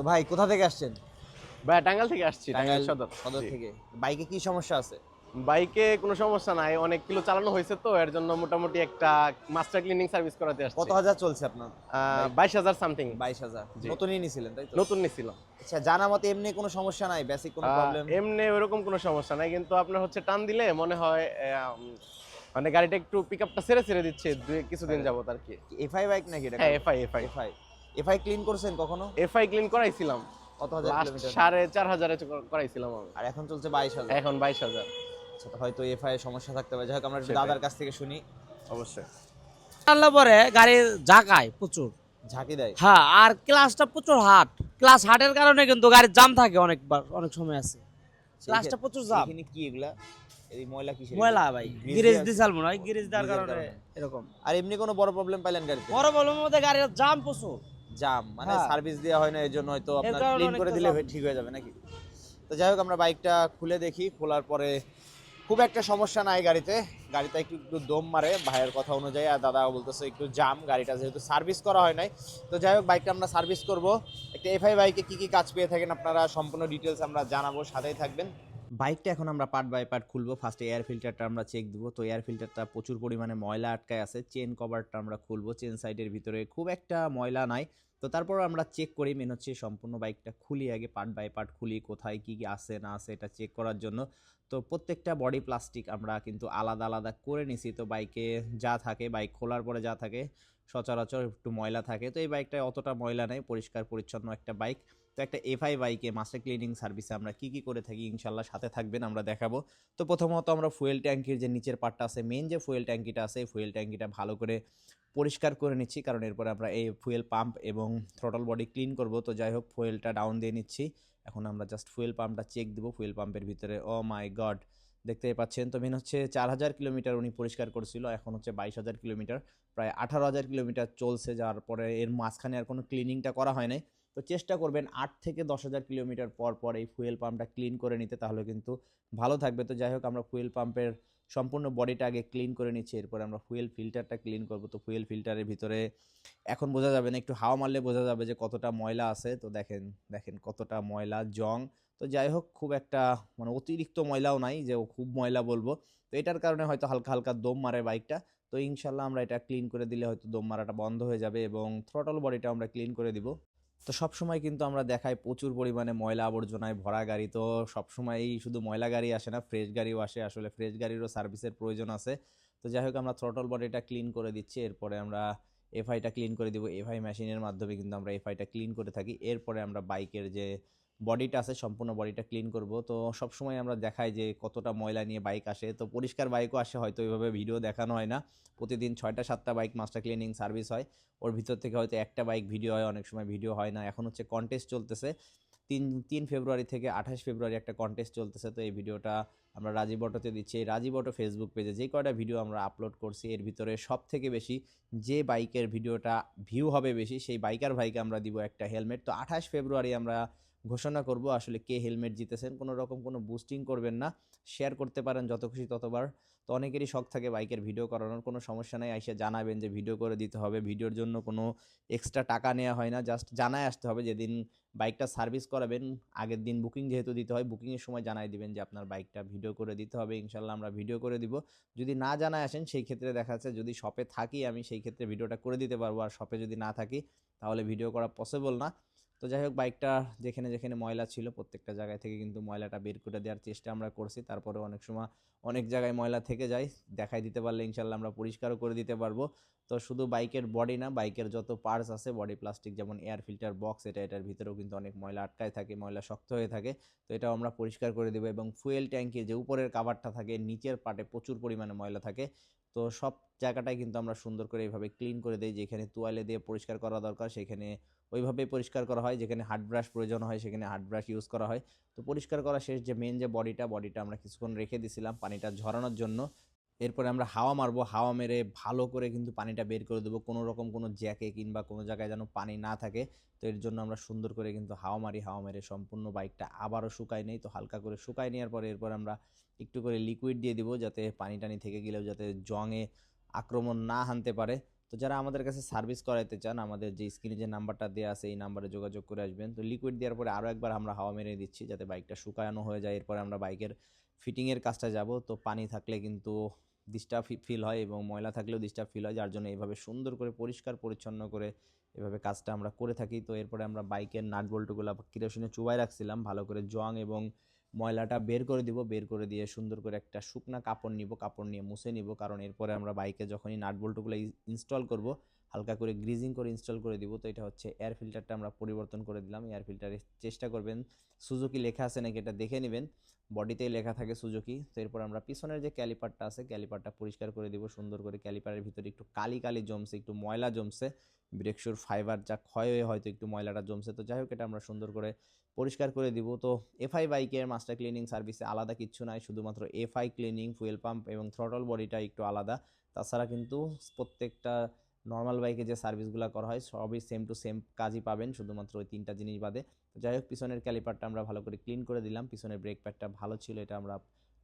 তো ভাই কোথা থেকে আসছেন? ভাই টাঙ্গাল থেকে আসছি টাঙ্গাইল সদর। সদর থেকে। বাইকে কি সমস্যা আছে? বাইকে কোনো সমস্যা নাই অনেক কিলো চালানো হয়েছে তো এর জন্য মোটামুটি একটা মাস্টার ক্লিনিং সার্ভিস করাতে আসছি। কত হাজার চলছে আপনার? বাইশ হাজার সামথিং বাইশ হাজার। নতুনই নিছিলেন তাই তো? নতুন নিছিল আচ্ছা জানা মতে এমনি কোনো সমস্যা নাই? বেসিক কোনো প্রবলেম এমনি ওরকম কোনো সমস্যা নাই কিন্তু আপনার হচ্ছে টান দিলে মনে হয় মানে গাড়িটা একটু পিক আপটা ছেড়ে ছেড়ে দিচ্ছে কিছুদিন যাবত আর কি। এফআই বাইক নাকি এটা হ্যাঁ FI FI FI FI clean করছেন কখনো? এফআই ক্লিন করাইছিলাম। কত হাজার কিলোমিটার? সাড়ে চার হাজারে করাইছিলাম আমি। আর এখন চলছে বাইশ হাজার। এখন বাইশ হাজার। আচ্ছা, তো হয়তো এফআই সমস্যা থাকতে পারে। যাই হোক আমরা দাদার কাছ থেকে শুনি। অবশ্যই। টানলে পরে গাড়ি ঝাঁকায় প্রচুর। ঝাঁকি দেয়? হ্যাঁ আর ক্লাসটা প্রচুর হাট ক্লাস হাটের কারণে কিন্তু গাড়ির জাম থাকে অনেকবার অনেক সময় আছে। ক্লাসটা প্রচুর জাম এখানে কি এগুলা? এই ময়লা কিসের? ময়লা ভাই গ্রিজ গ্যারেজ দিছাল মনে হয় গ্যারেজ দেওয়ার কারণে। এরকম। আর এমনি কোনো বড় প্রবলেম পাইলেন গাড়িতে? বড় বলবের মধ্যে গাড়ির জাম প্রচুর। জাম মানে হ্যাঁ। সার্ভিস দেওয়া হয় না এর জন্য হয়তো আপনার ক্লিন করে দিলে ঠিক হয়ে যাবে নাকি? তো যাই হোক আমরা বাইকটা খুলে দেখি। খোলার পরে খুব একটা সমস্যা নাই গাড়িতে। গাড়িতে একটু একটু দম মারে ভাইয়ের কথা অনুযায়ী। আর দাদা বলতেছে একটু জাম গাড়িটা যেহেতু সার্ভিস করা হয় নাই। তো যাই হোক বাইকটা আমরা সার্ভিস করব। একটা এফআই বাইকে কি কি কাজ পেয়ে থাকেন আপনারা সম্পূর্ণ ডিটেলস আমরা জানাব সাথেই থাকবেন। বাইকটা এখন আমরা পার্ট বাই পার্ট খুলবো। ফার্স্টে এয়ার ফিল্টারটা আমরা চেক দিব। তো এয়ার ফিল্টারটা প্রচুর পরিমাণে ময়লা আটকায় আছে। চেন কভারটা আমরা খুলবো। চেন সাইডের ভিতরে খুব একটা ময়লা নাই। তো তারপর আমরা চেক করি। মেন হচ্ছে সম্পূর্ণ বাইকটা খুলি আগে পার্ট বাই পার্ট খুলি, কোথায় কী কী আছে, না আছে, এটা চেক করার জন্য। তো প্রত্যেকটা বডি প্লাস্টিক আমরা কিন্তু আলাদা আলাদা করে নিছি। তো বাইকে যা থাকে, বাইক খোলার পরে যা থাকে, সচরাচর একটু ময়লা থাকে। তো এই বাইকটায় অতটা ময়লা নেই, পরিষ্কার পরিচ্ছন্ন একটা বাইক। তো একটা এফআই বাইকে মাস্টার ক্লিনিং সার্ভিসে আমরা কি কি করে থাকি, ইনশাল্লাহ সাথে থাকবেন, আমরা দেখাবো। তো প্রথমত আমরা ফুয়েল ট্যাঙ্কির যে নিচের পার্টটা আছে মেন যে ফুয়েল ট্যাঙ্কিটা আছে ফুয়েল ট্যাঙ্কিটা ভালো করে পরিষ্কার করে নিচ্ছি, কারণ এরপরে আমরা এই ফুয়েল পাম্প এবং থ্রটল বডি ক্লিন করব। তো যাই হোক ফুয়েলটা ডাউন দিয়ে নিচ্ছি। এখন আমরা জাস্ট ফুয়েল পাম্পটা চেক দেবো ফুয়েল পাম্পের ভিতরে ও মাই গড দেখতেই পাচ্ছেন। তো মেন হচ্ছে চার হাজার কিলোমিটার উনি পরিষ্কার করছিল, এখন হচ্ছে বাইশ হাজার কিলোমিটার। প্রায় আঠারো হাজার কিলোমিটার চলছে, যার পরে এর মাঝখানে আর কোনো ক্লিনিংটা করা হয় নাই। তো চেষ্টা করবেন আট থেকে দশ হাজার কিলোমিটার পর পর এই ফুয়েল পাম্পটা ক্লিন করে নিতে, তাহলে কিন্তু ভালো থাকবে। তো যাই হোক, আমরা ফুয়েল পাম্পের সম্পূর্ণ বডিটা আগে ক্লিন করে নিচ্ছি, এরপরে আমরা ফুয়েল ফিল্টারটা ক্লিন করব। তো ফুয়েল ফিল্টারের ভিতরে এখন বোঝা যাবে না, একটু হাওয়া মারলে বোঝা যাবে যে কতটা ময়লা আছে। তো দেখেন দেখেন কতটা ময়লা, জং। তো যাই হোক, খুব একটা মানে অতিরিক্ত ময়লাও নাই যে ও খুব ময়লা বলব। তো এটার কারণে হয়তো হালকা হালকা দম মারে বাইকটা তো ইনশাল্লাহ আমরা এটা ক্লিন করে দিলে হয়তো দম মারাটা বন্ধ হয়ে যাবে এবং থ্রটল বডিটা আমরা ক্লিন করে দিব। তো সব সময় কিন্তু আমরা দেখাই প্রচুর পরিমাণে ময়লা আবর্জনায় ভরা গাড়ি। তো সব এই শুধু ময়লা গাড়ি আসে না, ফ্রেশ গাড়িও আসে। আসলে ফ্রেশ গাড়িরও সার্ভিসের প্রয়োজন আছে। তো যাই হোক, আমরা থ্রটল বডিটা ক্লিন করে দিচ্ছি। এরপরে আমরা এফআইটা ক্লিন করে দিব। এফআই মেশিনের মাধ্যমে কিন্তু আমরা এফআইটা ক্লিন করে থাকি। এরপরে আমরা বাইকের যে বডিটা আছে, সম্পূর্ণ বডিটা ক্লিন করব। তো সব সময় আমরা দেখাই যে কতটা ময়লা নিয়ে বাইক আসে। তো পরিষ্কার বাইকও আসে, হয়তো ওইভাবে ভিডিও দেখানো হয় না। প্রতিদিন ছয়টা, সাতটা বাইক মাস্টার ক্লিনিং সার্ভিস হয়। ওর ভিতর থেকে হয়তো একটা বাইক ভিডিও হয়, অনেক সময় ভিডিও হয় না। এখন হচ্ছে কন্টেস্ট চলতেছে। তিন তিন ফেব্রুয়ারি থেকে আঠাশ ফেব্রুয়ারি একটা কন্টেস্ট চলতেছে। তো এই ভিডিওটা আমরা রাজীব অটোতে দিচ্ছি। এই রাজীব অটো ফেসবুক পেজে যে কয়টা ভিডিও আমরা আপলোড করছি, এর ভিতরে সব থেকে বেশি যে বাইকের ভিডিওটা ভিউ হবে বেশি, সেই বাইকার ভাইকে আমরা দিব একটা হেলমেট তো আঠাশ ফেব্রুয়ারি আমরা ঘোষণা করব, আসলে কে হেলমেট জিতেছেন, কোনো রকম কোনো বুস্টিং করবেন না। শেয়ার করতে পারেন যত খুশি ততবার। তো অনেকেরই শখ থাকে বাইকের ভিডিও করানোর, কোনো সমস্যা নেই এসে জানাবেন যে ভিডিও করে দিতে হবে। ভিডিওর জন্য কোনো এক্সট্রা টাকা নেওয়া হয় না জাস্ট জানায় আসতে হবে। যেদিন বাইকটা সার্ভিস করাবেন, আগের দিন বুকিং যেহেতু দিতে হয় বুকিংয়ের সময় জানাই দিবেন যে আপনার বাইকটা ভিডিও করে দিতে হবে, ইনশাল্লাহ আমরা ভিডিও করে দিব। যদি না জানায় আসেন, সেই ক্ষেত্রে দেখা যাচ্ছে যদি শপে থাকি আমি, সেই ক্ষেত্রে ভিডিওটা করে দিতে পারব। আর শপে যদি না থাকি, তাহলে ভিডিও করা পসিবল না। তো যাই হোক বাইকটা যেখানে যেখানে ময়লা ছিল প্রত্যেকটা জায়গায় থেকে কিন্তু ময়লাটা বের করে দেওয়ার চেষ্টা আমরা করছি। তারপরে অনেক সময় অনেক জায়গায় ময়লা থেকে যায়, দেখাই দিতে পারলে ইনশাল্লাহ আমরা পরিষ্কারও করে দিতে পারব। তো শুধু বাইকের বডি না বাইকের যত পার্টস আছে বডি প্লাস্টিক যেমন এয়ার ফিল্টার বক্স এটা এটার ভিতরেও কিন্তু অনেক ময়লা আটকায় থাকে, ময়লা শক্ত হয়ে থাকে। তো এটাও আমরা পরিষ্কার করে দেবো এবং ফুয়েল ট্যাঙ্কির যে উপরের কাভারটা থাকে, নিচের পার্টে প্রচুর পরিমাণে ময়লা থাকে। তো সব জায়গাটাই কিন্তু আমরা সুন্দর করে এইভাবে ক্লিন করে দিই। যেখানে তোয়ালে দিয়ে পরিষ্কার করা দরকার, সেখানে ওইভাবেই পরিষ্কার করা হয়। যেখানে হার্ড ব্রাশ প্রয়োজন হয়, সেখানে হার্ড ব্রাশ ইউজ করা হয়। তো পরিষ্কার করা শেষ যে মেন যে বডিটা বডিটা আমরা কিছুক্ষণ রেখে দিছিলাম পানিটা ঝরানোর জন্য। এরপরে আমরা হাওয়া মারবো। হাওয়া মেরে ভালো করে কিন্তু পানিটা বের করে দেবো। কোনো রকম কোনো জ্যাকে কিংবা কোনো জায়গায় যেন পানি না থাকে। তো এর জন্য আমরা সুন্দর করে কিন্তু হাওয়া মারি, হাওয়া মেরে সম্পূর্ণ বাইকটা আবারও শুকাই নেই। তো হালকা করে শুকাই নেওয়ার পরে এরপর আমরা একটু করে লিকুইড দিয়ে দিব যাতে পানি টানি থেকে গেলেও যাতে জঙে আক্রমণ না হানতে পারে। তো যারা আমাদের কাছে সার্ভিস করাইতে চান, আমাদের যে স্ক্রিনে যে নাম্বারটা দেওয়া আছে, এই নাম্বারে যোগাযোগ করে আসবেন। তো লিকুইড দেওয়ার পরে আরও একবার আমরা হাওয়া মেরে দিচ্ছি যাতে বাইকটা শুকানো হয়ে যায়। এরপরে আমরা বাইকের ফিটিংয়ের কাজটা যাব। তো পানি থাকলে কিন্তু ডিস্টার্ব ফিল হয় এবং ময়লা থাকলেও ডিস্টার্ব ফিল হয়। যার জন্য এইভাবে সুন্দর করে পরিষ্কার পরিচ্ছন্ন করে এভাবে কাজটা আমরা করে থাকি। তো এরপরে আমরা বাইকের নাট বল্টুগুলো কিরোসিনে চুবাই রাখছিলাম। ভালো করে জং এবং ময়লাটা বের করে দিব, বের করে দিয়ে সুন্দর করে একটা শুকনা কাপড় নিব, কাপড় নিয়ে মুছে নিব। কারণ এরপরে আমরা বাইকে যখনই নাট বল্টুগুলো ইনস্টল করব, হালকা করে গ্রিজিং করে ইনস্টল করে দিব। তো এটা হচ্ছে এয়ার ফিল্টারটা আমরা পরিবর্তন করে দিলাম। এয়ার ফিল্টারের চেষ্টা করবেন সুজুকি লেখা আছে নাকি এটা দেখে নেবেন। বডিতেই লেখা থাকে সুজুকি তো এরপর আমরা পিছনের যে ক্যালিপারটা আছে ক্যালিপারটা পরিষ্কার করে দিব। সুন্দর করে ক্যালিপারের ভিতরে একটু কালি কালি জমছে, একটু ময়লা জমছে। ব্রেকশুর ফাইবার যা ক্ষয় হয়ে হয়তো একটু ময়লাটা জমছে। তো যাই হোক এটা আমরা সুন্দর করে পরিষ্কার করে দিব। তো এফআই বাইকের মাস্টার ক্লিনিং সার্ভিসে আলাদা কিচ্ছু নাই, শুধুমাত্র এফআই ক্লিনিং ফুয়েল পাম্প এবং থ্রটল বডিটা একটু আলাদা। তাছাড়া কিন্তু প্রত্যেকটা নর্মাল বাইকে যে সার্ভিসগুলো করা হয়, সবই সেম টু সেম কাজই পাবেন, শুধুমাত্র ওই তিনটা জিনিস বাদে। যাই হোক পিছনের ক্যালিপারটা আমরা ভালো করে ক্লিন করে দিলাম। পিছনের ব্রেক প্যাডটা ভালো ছিল, এটা আমরা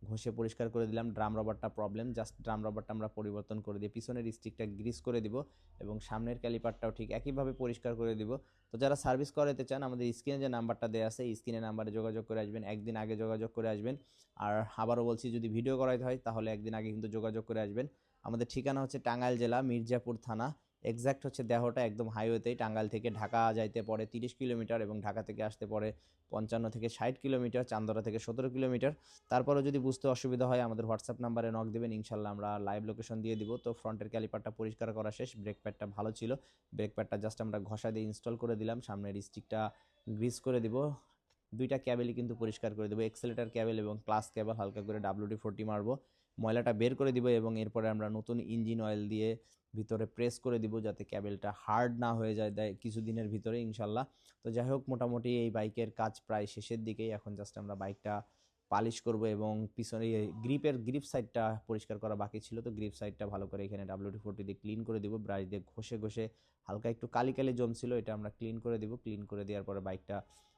ঘষে পরিষ্কার করে দিলাম, ড্রাম রবারটা প্রবলেম জাস্ট ড্রাম রবারটা আমরা পরিবর্তন করে দিয়ে পিছনের স্টিকটা গ্রিস করে দিব এবং সামনের ক্যালিপারটাও ঠিক একইভাবে পরিষ্কার করে দিব। তো যারা সার্ভিস করাতে চান, আমাদের স্ক্রিনে যে নাম্বারটা দেওয়া আছে স্ক্রিনে নাম্বারে যোগাযোগ করে আসবেন, একদিন আগে যোগাযোগ করে আসবেন। আর আবারও বলছি, যদি ভিডিও করাইতে হয়, তাহলে একদিন আগে কিন্তু যোগাযোগ করে আসবেন। আমাদের ঠিকানা হচ্ছে টাঙ্গাইল জেলা, মির্জাপুর থানা এক্স্যাক্ট হচ্ছে দেহটা একদম হাইওয়েতেই টাঙ্গাইল থেকে ঢাকা যাইতে পড়ে তিরিশ কিলোমিটার এবং ঢাকা থেকে আসতে পড়ে পঞ্চান্ন থেকে ষাট কিলোমিটার, চান্দরা থেকে সতেরো কিলোমিটার। তারপরেও যদি বুঝতে অসুবিধা হয়, আমাদের হোয়াটসঅ্যাপ নাম্বারে নক দেবেন, ইনশাল্লাহ আমরা লাইভ লোকেশন দিয়ে দিব। তো ফ্রন্টের ক্যালিপারটা পরিষ্কার করা শেষ ব্রেক প্যাডটা ভালো ছিল। ব্রেক প্যাডটা জাস্ট আমরা ঘষা দিয়ে ইনস্টল করে দিলাম। সামনের স্টিকটা গ্রিস করে দিব। দুইটা ক্যাবেলই কিন্তু পরিষ্কার করে দেবো। এক্সেলেটার ক্যাবেল এবং ক্লাস ক্যাবেল হালকা করে ডাব্লিউডি ফোরটি মারবো। ময়লাটা বের করে দিব এবং এরপরে আমরা নতুন ইঞ্জিন অয়েল দিয়ে ভিতরে প্রেস করে দিব যাতে ক্যাবেলটা হার্ড না হয়ে যায় দেয় কিছুদিনের ভিতরে ইনশাল্লাহ। তো যাই হোক, মোটামুটি এই বাইকের কাজ প্রায় শেষের দিকেই। এখন জাস্ট আমরা বাইকটা পালিশ করব এবং পিছনে গ্রিপের, গ্রিপ সাইডটা পরিষ্কার করা বাকি ছিল, তো গ্রিপ সাইডটা ভালো করে এখানে ডাব্লিউডি ফোরটি দিয়ে ক্লিন করে দিব ব্রাশ দিয়ে ঘষে ঘষে হালকা একটু কালি কালি জমছিল, এটা আমরা ক্লিন করে দিব ক্লিন করে দেওয়ার পরে বাইকটা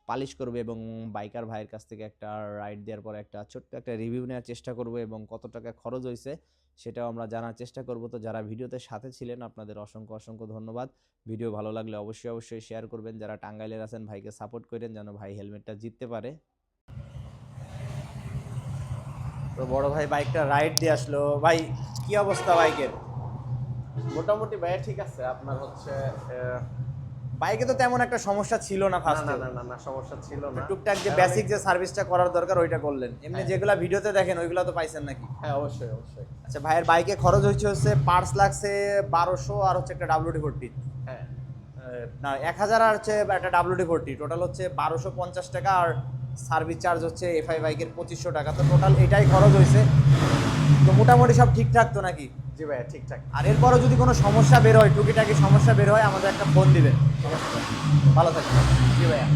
পালিশ করব এবং বাইকার ভাইয়ের কাছ থেকে একটা রাইড দেওয়ার পরে একটা ছোট্ট একটা রিভিউ নেওয়ার চেষ্টা করব এবং কত টাকা খরচ হয়েছে সেটাও আমরা জানার চেষ্টা করব। তো যারা ভিডিওতে সাথে ছিলেন, আপনাদের অসংখ্য অসংখ্য ধন্যবাদ। ভিডিও ভালো লাগলে অবশ্যই অবশ্যই শেয়ার করবেন। যারা টাঙ্গাইলের আছেন, ভাইকে সাপোর্ট করেন, যেন ভাই হেলমেটটা জিততে পারে। তো বড় ভাই বাইকটা রাইড দিয়ে আসলো। ভাই কি অবস্থা বাইকের? মোটামুটি ভাইয়া ঠিক আছে। আপনার হচ্ছে বাইকে তো তেমন একটা সমস্যা ছিল না না ফার্স্ট না না না না সমস্যা ছিল না। টুকটাক যে বেসিক যে সার্ভিসটা করার দরকার ওইটা করলেন। এমনি হ্যাঁ। যেগুলা ভিডিওতে দেখেন ওইগুলো তো পাইছেন নাকি? হ্যাঁ অবশ্যই অবশ্যই। আচ্ছা ভাইয়ের বাইকে খরচ হচ্ছে হচ্ছে পার্টস লাগছে বারোশো আর হচ্ছে একটা ডাব্লিউডি ফোরটি হ্যাঁ। না এক হাজার আর হচ্ছে একটা ডাব্লিউডি ফোরটি টোটাল হচ্ছে বারোশো পঞ্চাশ টাকা আর সার্ভিস চার্জ হচ্ছে এফআই বাইকের পঁচিশশো টাকা। তো টোটাল এটাই খরচ হয়েছে। তো মোটামুটি সব ঠিকঠাক তো নাকি? জি ভাইয়া ঠিকঠাক। আর এরপরও যদি কোনো সমস্যা বের হয় টুকিটাকি সমস্যা বের হয় আমাদের একটা ফোন দিবেন। ভালো থাকবেন। জি ভাইয়া।